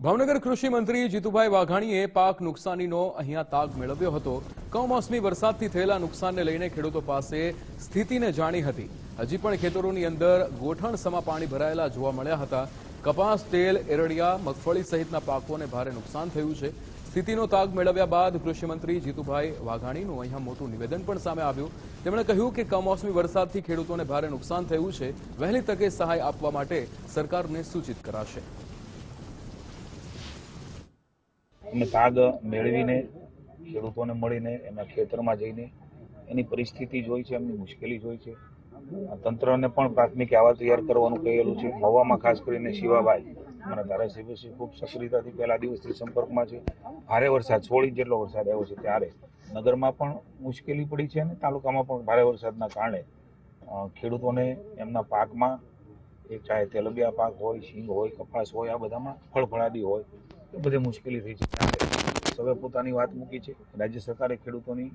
ભાવનગર કૃષિ મંત્રી જીતુભાઈ વાઘાણીએ પાક નુકસાનીનો અહીંયા તાગ મેળવ્યો હતો. કમોસમી વરસાદથી થયેલા નુકસાનને લઈને ખેડૂતો પાસે સ્થિતિને જાણી હતી. હજી પણ ખેતરોની અંદર ગોઠણ સમા પાણી ભરાયેલા જોવા મળ્યા હતા. કપાસ, તેલ, એરડિયા, મગફળી સહિતના પાકોને ભારે નુકસાન થયું છે. સ્થિતિનો તાગ મેળવ્યા બાદ કૃષિમંત્રી જીતુભાઈ વાઘાણીનું અહીંયા મોટું નિવેદન પણ સામે આવ્યું. તેમણે કહ્યું કે કમોસમી વરસાદથી ખેડૂતોને ભારે નુકસાન થયું છે. વહેલી તકે સહાય આપવા માટે સરકારને સૂચિત કરાશે. અમે તાગ મેળવીને, ખેડૂતોને મળીને, એમના ખેતરમાં જઈને એની પરિસ્થિતિ જોઈ છે, એમની મુશ્કેલી જોઈ છે. તંત્રને પણ પ્રાથમિક આવા તૈયાર કરવાનું કહેલું છે. હવામાં ખાસ કરીને શિવાભાઈ, અમારા ધારાસભ્ય ખૂબ સક્રિયતાથી પહેલા દિવસથી સંપર્કમાં છે. ભારે વરસાદ, સોળ ઇંચ જેટલો વરસાદ આવ્યો છે ત્યારે. નગરમાં પણ મુશ્કેલી પડી છે અને તાલુકામાં પણ ભારે વરસાદના કારણે ખેડૂતોને એમના પાકમાં, એ ચાહે તેલબિયા પાક હોય, શીંગ હોય, કપાસ હોય, આ બધામાં ફળફળાદી હોય. બધે મુશ્કેલી થઈ છે. સૌએ પોતાની વાત મૂકી છે. રાજ્ય સરકારે ખેડૂતોની